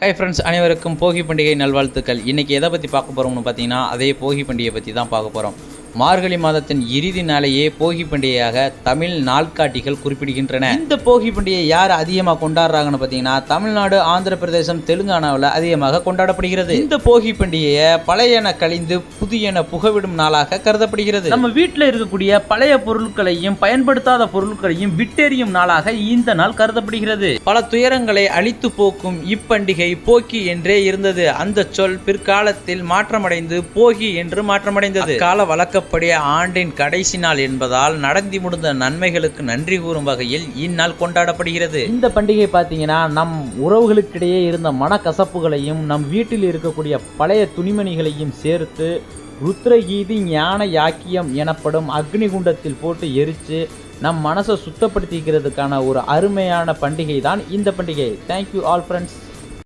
Hi friends அனைவருக்கும் போகி பண்டிகை நல்வாழ்த்துக்கள். இன்றைக்கி எதை பற்றி பார்க்க போகிறோம்னு பார்த்தீங்கன்னா அதே போகி பண்டிகையை பற்றி தான் பார்க்க போகிறோம் மார்கழி மாதத்தின் இறுதி நாளையே போகி பண்டிகையாக தமிழ் நாள்காட்டிகள் குறிப்பிடுகின்றன. இந்த போகி பண்டிகையை யார் அதிகமாக கொண்டாடுறாங்கன்னு பார்த்தீங்கன்னா தமிழ்நாடு ஆந்திர பிரதேசம் தெலுங்கானாவில் அதிகமாக கொண்டாடப்படுகிறது. இந்த போகி பண்டிகையை பழையன கழிந்து புதியன புகவிடும் நாளாக கருதப்படுகிறது. நம்ம வீட்டில் இருக்கக்கூடிய பழைய பொருட்களையும் பயன்படுத்தாத பொருட்களையும் விட்டெறியும் நாளாக இந்த நாள் கருதப்படுகிறது. பல துயரங்களை அழித்து போக்கும் இப்பண்டிகை போக்கி என்றே இருந்தது. அந்த சொல் பிற்காலத்தில் மாற்றமடைந்து போகி என்று மாற்றமடைந்தது. கால அப்படியே ஆண்டின் கடைசி நாள் என்பதால் நடந்து முடிந்த நன்மைகளுக்கு நன்றி கூறும் வகையில் இந்நாள் கொண்டாடப்படுகிறது. இந்த பண்டிகை பார்த்தீங்கன்னா நம் உறவுகளுக்கிடையே இருந்த மனக்கசப்புகளையும் நம் வீட்டில் இருக்கக்கூடிய பழைய துணிமணிகளையும் சேர்த்து ருத்ரகீதி ஞான யாக்கியம் எனப்படும் அக்னிகுண்டத்தில் போட்டு எரித்து நம் மனசை சுத்தப்படுத்திக்கிறதுக்கான ஒரு அருமையான பண்டிகை தான் இந்த பண்டிகை. Thank you all friends